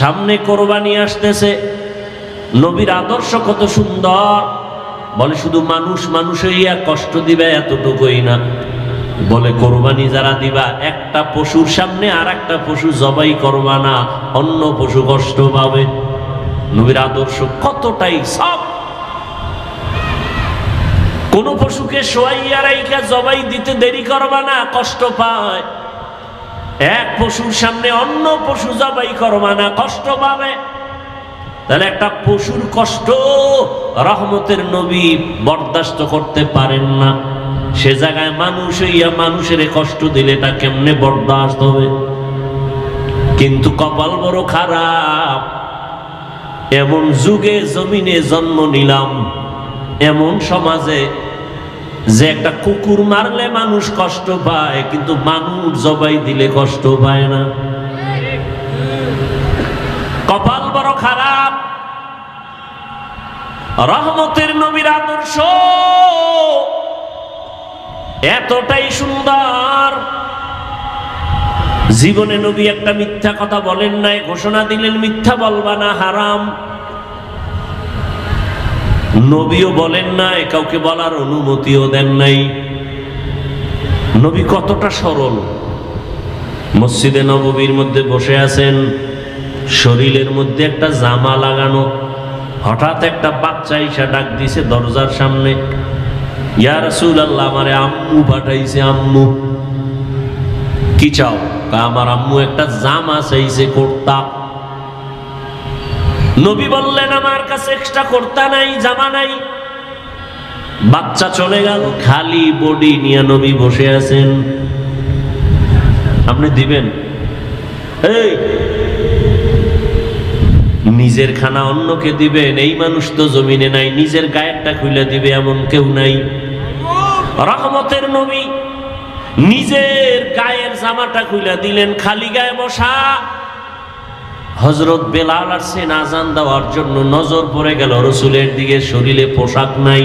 সামনে কোরবানি আসতেছে। নবীর আদর্শ কত সুন্দর। বলে শুধু মানুষ মানুষই আর কষ্ট দিবে এতটুকুই না। বলে কোরবানি যারা দিবা, একটা পশুর সামনে আর একটা পশু জবাই করবা না, অন্য পশু কষ্ট পাবে। নবীর আদর্শ কতটাই সব। কোন পশুকে সোয়াইয়া রাইকা জবাই দিতে দেরি করবা না, কষ্ট পায়। এক পশুর সামনে অন্য পশু জবাই করবা না কষ্ট পাবে। তাহলে একটা পশুর কষ্ট রহমতের নবী বরদাস্ত করতে পারেন না। সে জায়গায় মানুষ হইয়া মানুষের কষ্ট দিলে তা কেমনে বরদাস্ত হবে? কিন্তু কপাল বড় খারাপ। এমন যুগে জমিনে জন্ম নিলাম, এমন সমাজে যে একটা কুকুর মারলে মানুষ কষ্ট পায়, কিন্তু মানুষ জবাই দিলে কষ্ট পায় না। কপাল বড় খারাপ। রহমতের নবীর আদর্শ এতটাই সুন্দর। জীবনে নবী একটা মিথ্যা কথা বলেন নাই, ঘোষণা দিলেন, মিথ্যা বলবা না, হারাম। নবীও বলেন নাই, কাউকে বলার অনুমতিও দেন নাই। নবী কতটা সরল। মসজিদে নববীর মধ্যে বসে আছেন, শরীরের মধ্যে একটা জামা লাগানো, হঠাৎ একটা বাচ্চা ইসা ডাক দিছে দরজার সামনে, ইয়া রাসূল আল্লাহ আমারে আম্মু পাঠাইছে, আম্মু। কি চাও? আমার আম্মু একটা জামা চাইছে, করতা। নবী বললেন, আমার কাছে এক্সট্রা করতা নাই, জামা নাই। বাচ্চা চলে গেল, খালি বডি নিয়ে নবী বসে আছেন। আপনি দিবেন? এই, নিজের খানা অন্যকে দিবেন, এই মানুষ তো জমিনে নাই, নিজের গায়েরটা খুলে দিবে, এমন কেউ নাই। রহমতের নবী নিজের গায়ের জামাটা খুলে দিলেন, খালি গায়ে বসা। হজরত বেলাল আসছেন আজান দেওয়ার জন্য নজর পড়ে গেল। রসুলের দিকে শরীরে পোশাক নাই,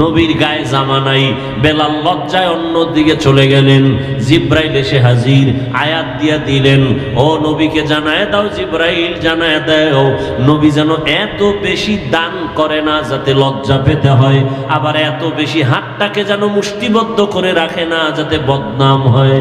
নবীর গায়ে জামা নাই। বেলাল লজ্জায় অন্য দিকে চলে গেলেন। জিব্রাইল এসে হাজির, আয়াত দিয়া দিলেন, ও নবীকে জানায় দাও, জিব্রাইল জানায় দাও। নবী যেন এত বেশি দান করে না যাতে লজ্জা পেতে হয়, আবার এত বেশি হাতটাকে যেন মুষ্টিবদ্ধ করে রাখে না যাতে বদনাম হয়।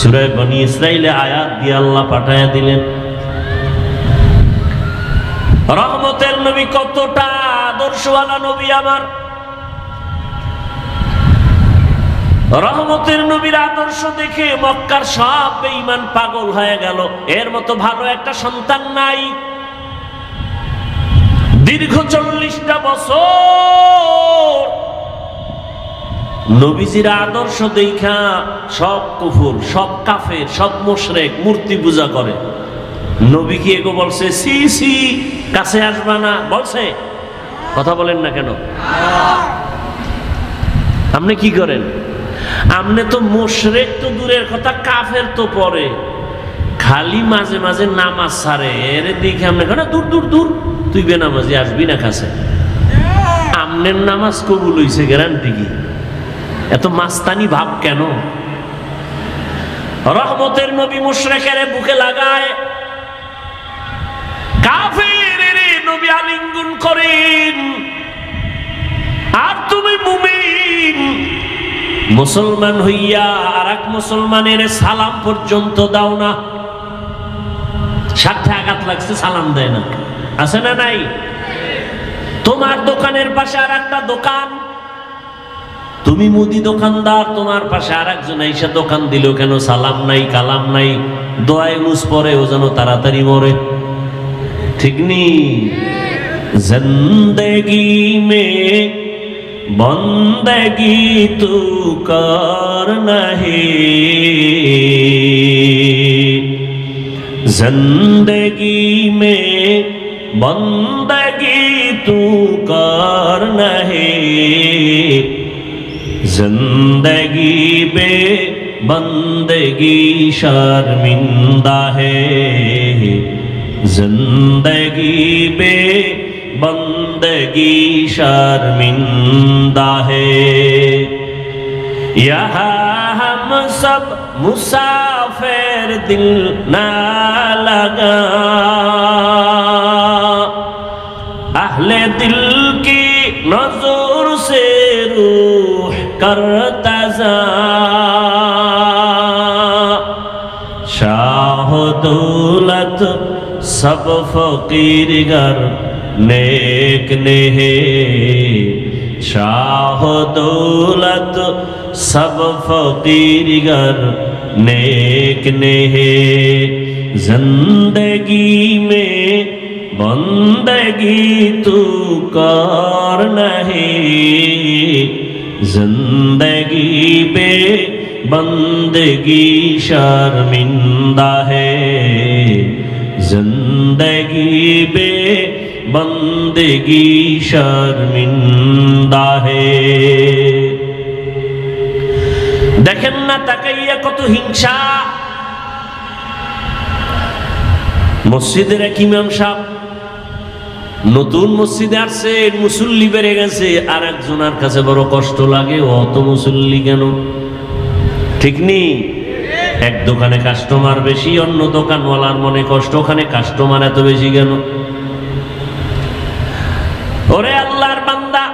সুরায় বনি ইসরাইলে আয়াত দিয়ে আল্লাহ পাঠায়া দিলেন। রহমতের নবী কতটা আদর্শওয়ালা নবী আমার। রহমতের নবীর আদর্শ দেখে মক্কার সব বেঈমান পাগল হয়ে গেল। এর মতো ভালো একটা সন্তান নাই। দীর্ঘ চল্লিশটা বছর নবীজির আদর্শ দেখা সব কুফুর, সব কাফের, সব মোশরেক মূর্তি পূজা করে। নবী কি এগো বলছে, সি সি, কাছে আসবা না। বলছে। কথা বলেন না কেন? আপনি কি করেন? আপনি তো মোশরেক তো দূরের কথা, কাফের তো পরে। খালি মাঝে মাঝে নামাজ সারে, এর দেখে আপনি কেন? দূর দূর দূর। তুই বেনামাজি আসবি না কাছে? আমনের নামাজ কবুল হইছে গ্যারান্টি কি? এত মাস্তানি ভাব কেন? রহমতের নবী মুশরেকের বুকে লাগায় কাফের নবী আলিঙ্গন করেন। আর তুমি মুমিন, মুসলমান হইয়া আর এক মুসলমানের সালাম পর্যন্ত দাও না। সাথে আঘাত লাগছে, সালাম দেয় না। আছে না নাই? তোমার দোকানের পাশে আর একটা দোকান। তুমি মুদি দোকানদার, তোমার পাশে আর একজন আইসা দোকান দিল কেন? সালাম নাই, কালাম নাই। দোয়াই মুস পরে ও যেন তাড়াতাড়ি মরে। ঠিক নি? জিন্দগি মে বন্দগি তু কর নাহি। জিন্দগি মে বন্দগি তু কর নাহি। जिंदगी बे बंदगी शर्मिंदा है जिंदगी बे बंदगी शर्मिंदा है यहाँ हम सब मुसाफिर दिल ना लगा करता शाह दौलत सब फकीर गर नेक नेहे। शाह दौलत सब फकीर गर नेक नेहे। ज़िंदगी में बंदगी तू कर नहीं। जिंदगी पे बंदगी शर्मिंदा है जिंदगी पे बंदगी शर्मिंदा है দেখেন না তাকাইয়া কত হিংসা মসজিদের এক ইমাম সাহেব নতুন মসজিদে আসছে, মুসল্লি বেড়ে গেছে আর একজনের কাছে বড় কষ্ট লাগে অত মুসল্লি কেন? ঠিক নেই এক দোকানে কাস্টমার বেশি, অন্য দোকানওয়ালার মনে কষ্ট, ওখানে কাস্টমার এত বেশি কেন? ওরে আল্লাহর বান্দা,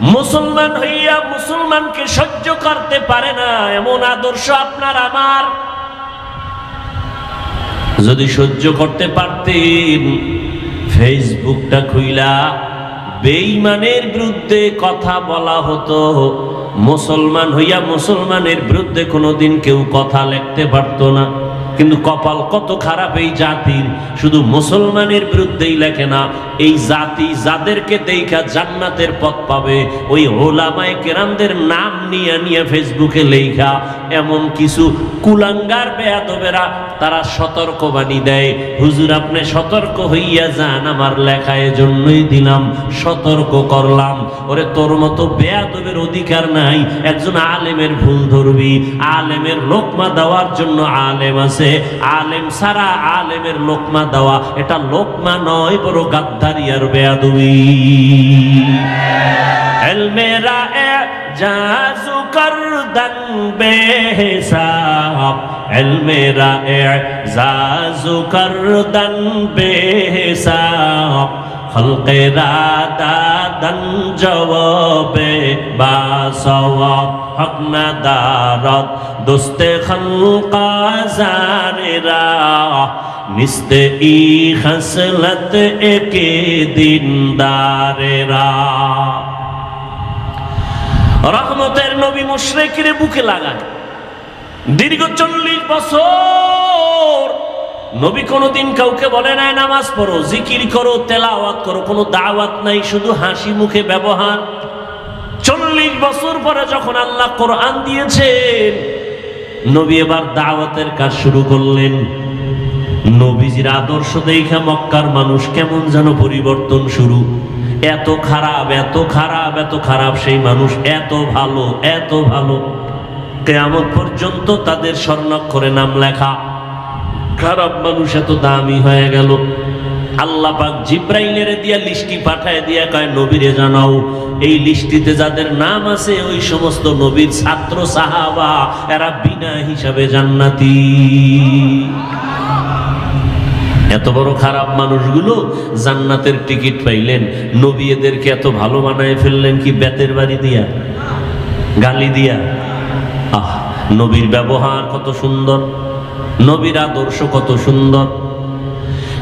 মুসলমান হইয়া মুসলমানকে সহ্য করতে পারে না, এমন আদর্শ আপনার আমার। যদি সহ্য করতে পারতেন ফেসবুকটা খুইলা বেইমানের বিরুদ্ধে কথা বলা হতো। মুসলমান হইয়া মুসলমানের বিরুদ্ধে কোনোদিন কেউ কথা লিখতে পারতো না। কিন্তু কপাল কত খারাপ এই জাতির? শুধু মুসলমানের বিরুদ্ধেই লেখে না, এই জাতি যাদেরকে দেখা জান্নাতের পথ পাবে, ওই ওলামায় কেরামদের নাম নিয়ে নিয়ে ফেসবুকে লেখা এমন কিছু কুলাঙ্গার বেয়াদবেরা তারা সতর্ক বাণী দেয়। হুজুর, আপনি সতর্ক হইয়া যান, আমার লেখা এজন্যই দিলাম, সতর্ক করলাম। ওরে, তোর মতো বেয়াদবের অধিকার নাই, একজন আলেমের ভুল ধরবি, আলেমের লোকমা দেওয়ার জন্য আলেম আছে। আলেম সারা আলেমের লোকমা দেওয়া, এটা লোকমা নয়, বড় গাদ্দারি আর বেয়াদবি। মেরা জাজু দাদন জবাবে হক দারত দোস্তে খলকা জারেরা, নিস্তে ই খসলত একে দিনদারেরা। রহমতের নবী মুশরেকের বুকে লাগায় দীর্ঘ চল্লিশ বছর নবী কোনোদিন কাউকে বলে নাই, নামাজ পড়ো, জিকির করো, তেলাওয়াত করো, কোনো দাওয়াত নাই, শুধু হাসি মুখে ব্যবহার। চল্লিশ বছর পরে যখন আল্লাহ কোরআন দিয়েছেন, নবী এবার দাওয়াতের কাজ শুরু করলেন। নবীজির আদর্শ দেখা মক্কার মানুষ কেমন যেন পরিবর্তন শুরু। এত খারাপ এত খারাপ এত খারাপ, সেই মানুষ এত ভালো এত ভালো। কেয়ামত পর্যন্ত তাদের স্বর্ণাক্ষরে নাম লেখা। খারাপ মানুষ এত দামি হয়ে গেল। আল্লাহ পাক জিব্রাইলের দিয়া লিস্টি পাঠায় দিয়া কয়, নবীরে জানাও, এই লিস্টিতে যাদের নাম আছে, ওই সমস্ত নবীর ছাত্র সাহাবা, এরা বিনা হিসাবে জান্নাতি। এত বড় খারাপ মানুষগুলো জান্নাতের টিকিট পাইলেন, নবী এদেরকে এত ভালো বানায় ফেললেন কি বেতের বাড়ি দিয়া, গালি দিয়া? আহ, নবীর ব্যবহার কত সুন্দর, নবীর আদর্শ কত সুন্দর।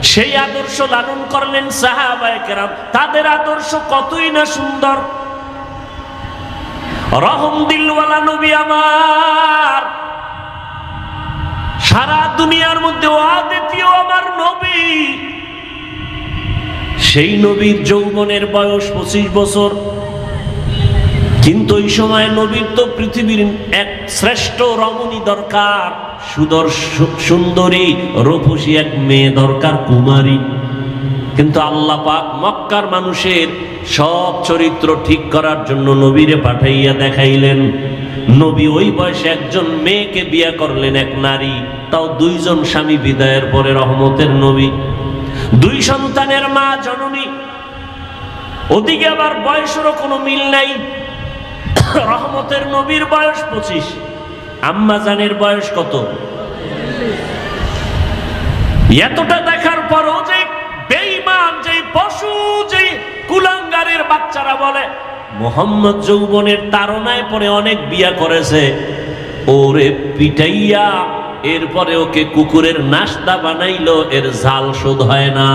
সেই আদর্শ লালন করলেন সাহাবায়ে কেরাম। তাদের আদর্শ কতই না সুন্দর। রহম দিলওয়ালা নবী আমার। সারা দুনিয়ার মধ্যে অদ্বিতীয় আমার নবী। সেই নবীর যৌবনের বয়স পঁচিশ বছর। কিন্তু ওই সময় নবীর তো পৃথিবীর এক শ্রেষ্ঠ রমণী দরকার। সুদর সুন্দরী, রূপসী এক মেয়ে দরকার কুমারী। কিন্তু আল্লাহ পাক মক্কার মানুষের সব চরিত্র ঠিক করার জন্য নবীরে পাঠাইয়া দেখাইলেন। নবী ওই বয়সে একজন মেয়েকে বিয়া করলেন এক নারী, তাও দুইজন স্বামী বিদায়ের পরে রহমতের নবী। দুই সন্তানের মা জননী। ওদিকে আবার বয়সেরও কোনো মিল নাই। রহমতের নবীর বয়স পঁচিশ। আম্মাজানের বয়স কত? এতটা দেখার পরও যে বেইমান যে পশু যে কুলাঙ্গারের বাচ্চারা বলে, মোহাম্মদ যৌবনের তারনায় পরে অনেক বিয়া করেছে। ওরে পিটাইয়া, এরপরে ওকে কুকুরের নাস্তা বানাইলো, এর জাল শোধ হয় না।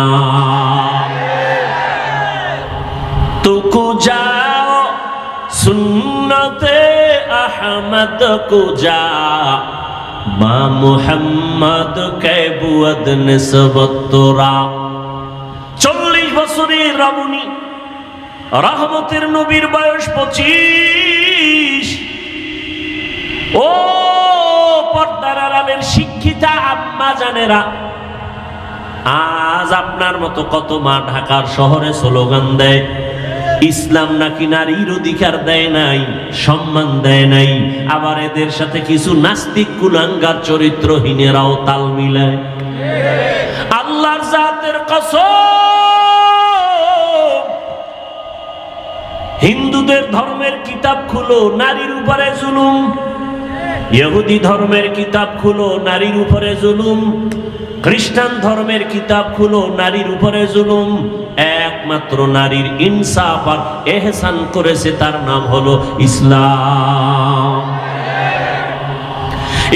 তুকু যাও সুন্নতে আহমদ কো যা, মা মুহাম্মদ কে বুয়দ নিসবত তোরা। বছরের রমণী রহমতের নবীর বয়স পঁচিশ। ও পর্দার আড়ালের শিক্ষিতা আম্মা জানেরা, আজ আপনার মতো কত মা ঢাকার শহরে স্লোগান দেয় ইসলাম নাকি নারীর অধিকার দেয় নাই, সম্মান দেয় নাই। আবার এদের সাথে কিছু নাস্তিক কুলাঙ্গার চরিত্রহীনেরাও তাল মিলায়। আল্লাহর জাতের কসম। হিন্দুদের ধর্মের কিতাব খুলো, নারীর উপরে জুলুম। ইহুদি ধর্মের কিতাব খুলো, নারীর উপরে জুলুম। খ্রিস্টান ধর্মের কিতাব খুলো, নারীর উপরে জুলুম। একমাত্র নারীর ইনসাফ আর এহসান করেছে, তার নাম হলো ইসলাম।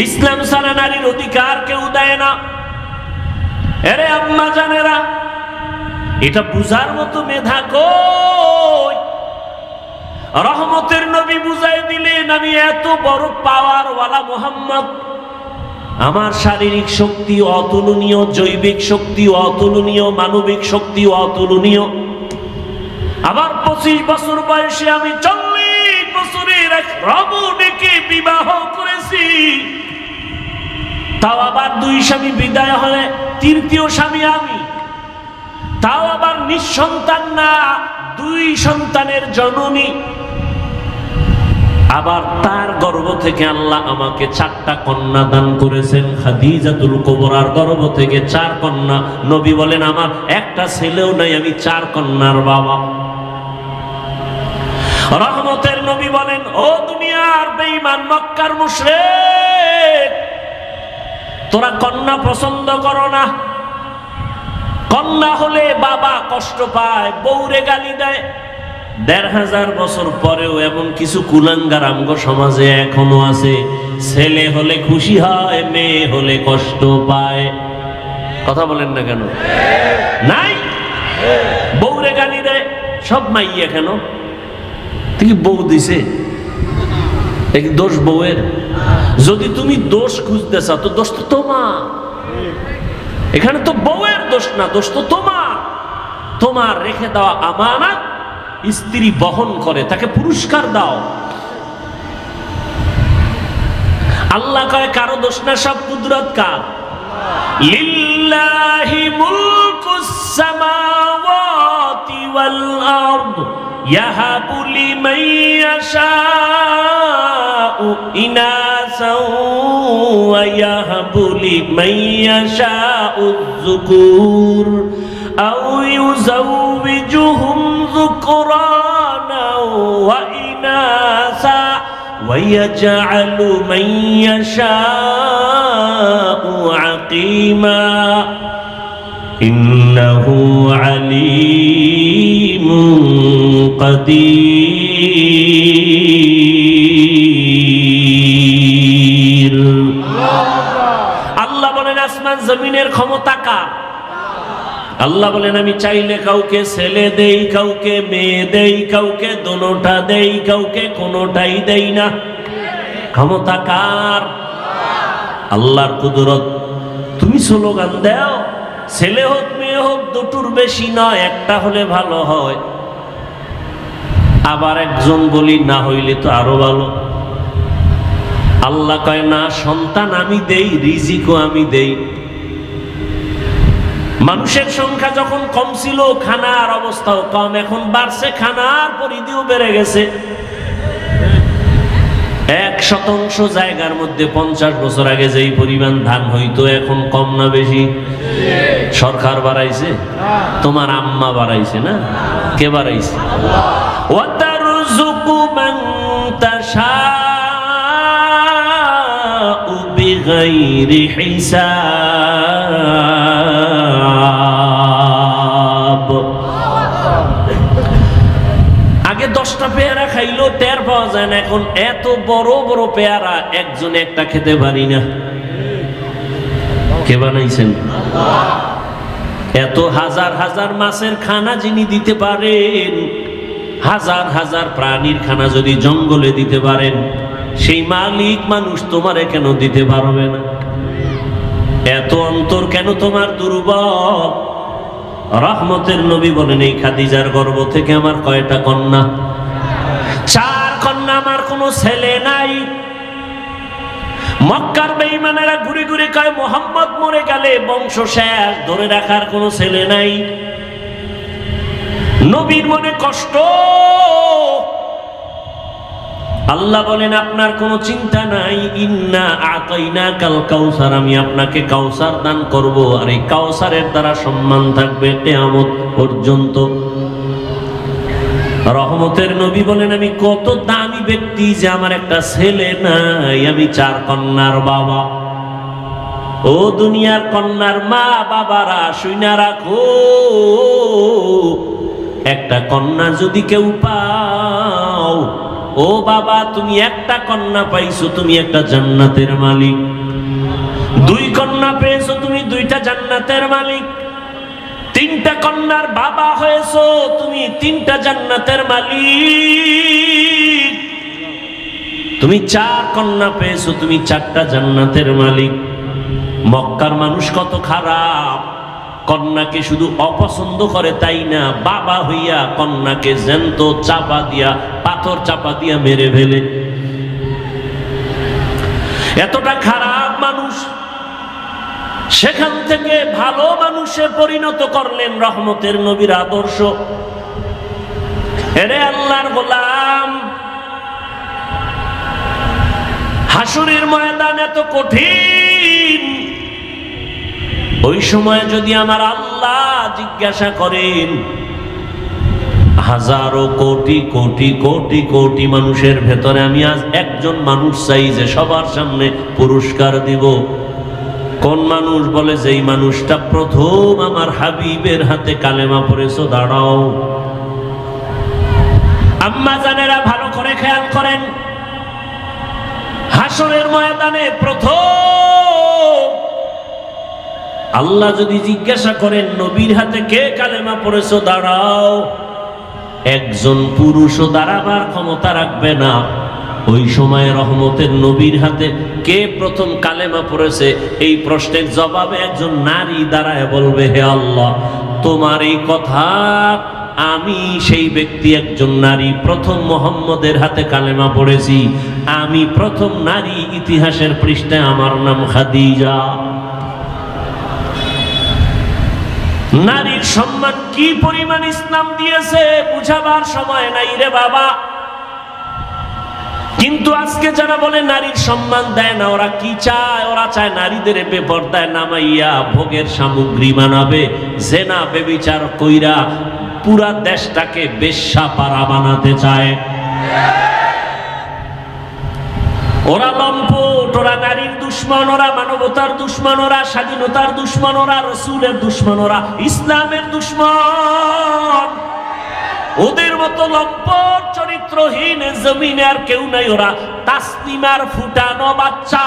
ইসলাম ছাড়া নারীর অধিকার কেউ দেয় না। এরে আম্মা জানেরা, এটা বুঝার মতো মেধা কই? রহমতের নবী বুঝাই দিলেন, আমি এত বড় পাওয়ার ওয়ালা মোহাম্মদ আমার শারীরিক শক্তি অতুলনীয়, জৈবিক শক্তি অতুলনীয়, মানবিক শক্তি অতুলনীয়। আবার পঁচিশ বছর বয়সে আমি চল্লিশ বছরের এক রমণীকে বিবাহ করেছি। তাও আবার দুই স্বামী বিদায় হলে তৃতীয় স্বামী আমি। তাও আবার নিঃসন্তান না, দুই সন্তানের জননী। আবার তার গর্ভ থেকে আল্লাহ আমাকে চারটা কন্যা দান করেছেন, খাদিজাতুল কোবরার গর্ভ থেকে চার কন্যা। নবী বলেন, আমার একটা ছেলেও নাই, আমি চার কন্যার বাবা। রহমতের নবী বলেন, ও দুনিয়ার বেঈমান, মক্কার মুশরিক, তোরা কন্যা পছন্দ করো না। কন্যা হলে বাবা কষ্ট পায়, বউরে গালি দেয় দেড় হাজার বছর পরেও এমন কিছু কুলাঙ্গার সমাজে এখনও আছে। ছেলে হলে খুশি হয়, মেয়ে হলে কষ্ট পায়। কথা বলেন না কেন? নাই? বউরে গালি দেয়, সব মাইয়া কেন? তুই বউ দিছে? দোষ বউয়ের? যদি তুমি দোষ খুঁজতে তো দোষ তো তোমার। এখানে তো বউয়ের দোষ না, দোষ তো তোমার। তোমার রেখে দেওয়া আমানত স্ত্রী বহন করে, তাকে পুরস্কার দাও। আল্লাহ কয়, কারও দোষ না, সব কুদরত কার? লিল্লাহি মুলকুস সামাওয়াতি ذكرانا وإناثا ويجعل من يشاء عقيما إنه عليم قدير আল্লাহ বলেন আসমান জমিনের ক্ষমতা কার আল্লাহ বলেন, আমি চাইলে কাউকে ছেলে দেই, কাউকে মেয়ে দেই, কাউকে দোনোটা দেই, কাউকে কোনোটাই দেই না। ক্ষমতা কার? আল্লাহর কুদরত। তুমি স্লোগান দাও, ছেলে হোক, মেয়ে হোক, দুটোর বেশি নয় একটা হলে ভালো হয়। আবার একজন বলি, না হইলে তো আরও ভালো। আল্লাহ কয়, না, সন্তান আমি দেই, রিজিকও আমি দেই। মানুষের সংখ্যা যখন কম ছিল খানার অবস্থাও কম এখন বাড়ছে খানার পরিধিও বেড়ে গেছে এক শতাংশ জায়গার মধ্যে পঞ্চাশ বছর আগে যেই পরিমাণ ধান হইতো এখন কম না বেশি সরকার বাড়াইছে তোমার আম্মা বাড়াইছে না কে বাড়াইছে وترزق من تشاء بغير হিসাব পাওয়া যায় না। এখন এত বড় বড় পেয়ারা, একজনে একটা খেতে পারি না। কে বানাইছেন? এত হাজার হাজার মাছের খানা যিনি দিতে পারেন, হাজার হাজার প্রাণীর খানা যদি জঙ্গলে দিতে পারেন, সেই মালিক মানুষ তোমারে কেন দিতে পারবে না? এত অন্তর কেন তোমার দুর্বল? রহমতের নবী বলেন, এই খাদিজার গর্ভ থেকে আমার কয়টা কন্যা? কন্যা আমার কোনো ছেলে নাই। মক্কার বেঈমানেরা ঘুরে ঘুরে কয়, মোহাম্মদ মরে গেলে বংশ শেষ, ধরে রাখার কোনো ছেলে নাই। নবীর মনে কষ্ট। আল্লাহ বলেন, আপনার কোনো চিন্তা নাই। ইন্না আতাইনা কাল কাউসার, আমি আপনাকে কাউসার দান করব, আর এই কাউসারের দ্বারা সম্মান থাকবে কেয়ামত পর্যন্ত। রহমতের নবী বলেন, আমি কত দামি ব্যক্তি যে আমার একটা ছেলে নাই, আমি চার কন্যার বাবা। ও দুনিয়ার কন্যার মা বাবারা, শুইনা রাখো। একটা কন্যা যদি কেউ পাও, ও বাবা, তুমি একটা কন্যা পাইছো, তুমি একটা জান্নাতের মালিক। দুই কন্যা পেয়েছ, তুমি দুইটা জান্নাতের মালিক। তিনটা কন্যার বাবা হয়েছো, তুমি তিনটা জান্নাতের মালিক। তুমি চার কন্যা পেয়েছ, তুমি চারটা জান্নাতের মালিক। মক্কার মানুষ কত খারাপ, কন্যাকে শুধু অপছন্দ করে তাই না? বাবা হইয়া কন্যাকে জ্যান্ত চাপা দিয়া, পাথর চাপা দিয়া মেরে ফেলে। এতটা খারাপ সেখান থেকে ভালো মানুষে পরিণত করলেন রহমতের নবীর আদর্শ। এরে আল্লাহর গোলাম, হাসুরের ময়দান এত কঠিন। ওই সময় যদি আমার আল্লাহ জিজ্ঞাসা করেন, হাজারো কোটি কোটি কোটি কোটি মানুষের ভেতরে আমি আজ একজন মানুষ চাই যে সবার সামনে পুরস্কার দিব। কোন মানুষ বলে, যেই মানুষটা প্রথম আমার হাবিবের হাতে কালেমা পড়েছো, দাঁড়াও। আম্মা জানেরা ভালো করে খেয়াল করেন হাসরের ময়দানে প্রথম আল্লাহ যদি জিজ্ঞাসা করেন, নবীর হাতে কে কালেমা পড়েছো, দাঁড়াও। একজন পুরুষও দাঁড়াবার ক্ষমতা রাখবে না। ওই সময় রহমতের নবীর হাতে কে প্রথম কালেমা পড়েছে? এই প্রশ্নের জবাবে একজন নারী দাঁড়ায় বলবে, হে আল্লাহ, তোমার এই কথা আমি সেই ব্যক্তি একজন নারী, প্রথম মোহাম্মদের হাতে কালেমা পড়েছি। আমি প্রথম নারী ইতিহাসের পৃষ্ঠায় আমার নাম খাদিজা। নারীর সম্মান কি পরিমাণ ইসলাম দিয়েছে, বুঝাবার সময় নাই রে বাবা। কিন্তু আজকে যারা বলে নারীর সম্মান দেয় না, ওরা কি চায়? ওরা চায় নারীদের বেপর্দায় নামাইয়া ভোগের সামগ্রী বানাবে। জেনা, বেবিচার কইরা পুরা দেশটাকে বেশ্যা পাড়া বানাতে চায়। ওরা লম্পট, ওরা নারীর দুশ্মন, ওরা মানবতার দুশ্মন, ওরা স্বাধীনতার দুশ্মন, ওরা রসুলের দুশ্মন, ওরা ইসলামের দুশ্মন। ওদের মতো লম্পট চরিত্রহীন জমিনে আর কেউ নাই ওরা। তাসলিমার ফুটানো বাচ্চা।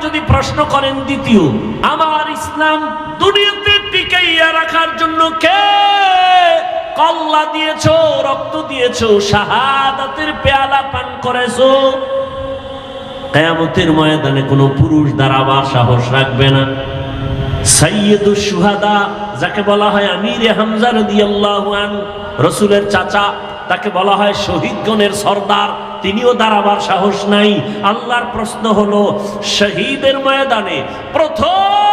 যদি প্রশ্ন করেন দ্বিতীয়, আমার ইসলাম রাখার জন্য কে? কল্লা দিয়েছ, রক্ত পেয়ালা পান করেছ। কেয়ামতের ময়দানে কোনো পুরুষ দাঁড়াবার সাহস রাখবে না। সাইয়্যিদুস সুহাদা যাকে বলা হয় আমির হামজা রাদিয়াল্লাহু আন রসুলের চাচা, তাকে বলা হয় শহীদগণের সর্দার, তিনিও দাঁড়াবার সাহস নাই। আল্লাহর প্রশ্ন হলো, শহীদের ময়দানে প্রথম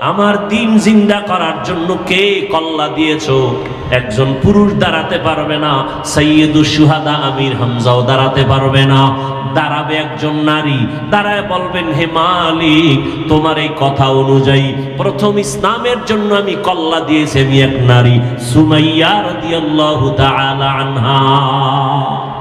আমার দিন জিন্দা করার জন্য কে কল্লা দিয়েছ? একজন পুরুষ দাঁড়াতে পারবে না সৈয়দু সুহাদা আমির হামজাও দাঁড়াতে পারবে না। দাঁড়াবে একজন নারী, দাঁড়ায় বলবেন, হে মালিক, তোমার এই কথা অনুযায়ী প্রথম ইসলামের জন্য আমি কল্লা দিয়েছি, আমি এক নারী। সুমাইয়া রাদিয়াল্লাহু তাআলা আনহা।